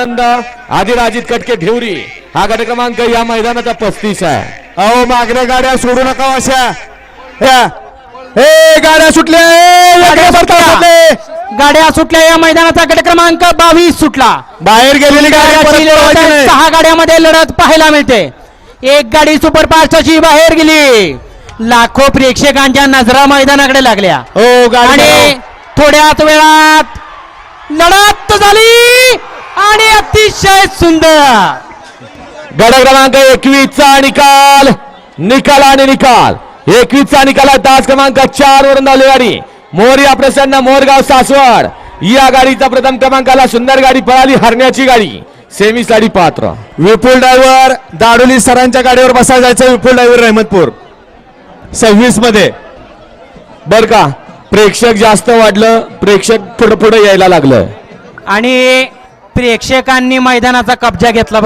आनंद आदिराजित कटके ढेवरी हा गट क्रमांक या मैदानाचा पस्तीस आहे. अहो मागण्या गाड्या सोडू नका हो अशा ए गाड्या सुटल्या. ए, गाड्या सुटल्या. सुटले. गाड्या सुटल्या या मैदानाचा गट क्रमांक बावीस सुटला. बाहेर गेलेली गाडी परत गाड्याची लढत पळवायची आहे. नाही. सहा गाड्यामध्ये लढत पाहायला मिळते. एक गाडी सुपरफास्टची बाहेर गेली. लाखो प्रेक्षकांच्या नजरा मैदानाकडे लागल्या. हो गाडी आणि थोड्याच वेळात लढत झाली. अतिशय सुंदर. गट क्रमांक एकवीस चा निकाल. निकाल आणि निकाल. एकवीस चा निकाल आहे तास क्रमांक चार वरून धावली गाडी मोर्या प्रसन्न मोरगाव सासवड. या गाडीचा प्रथम क्रमांकाला सुंदर गाडी पळाली हरण्याची गाडी. सेमी साठी पात्र. विपुल ड्रायव्हर दाडोली सरांच्या गाडीवर बसायला जायचं विपुल ड्रायव्हर रहमतपूर. सव्वीसमध्ये. बर का प्रेक्षक जास्त वाढलं प्रेक्षक पुढे पुढे यायला लागलं. आणि प्रेक्षकांनी मैदानाचा कब्जा घेतला.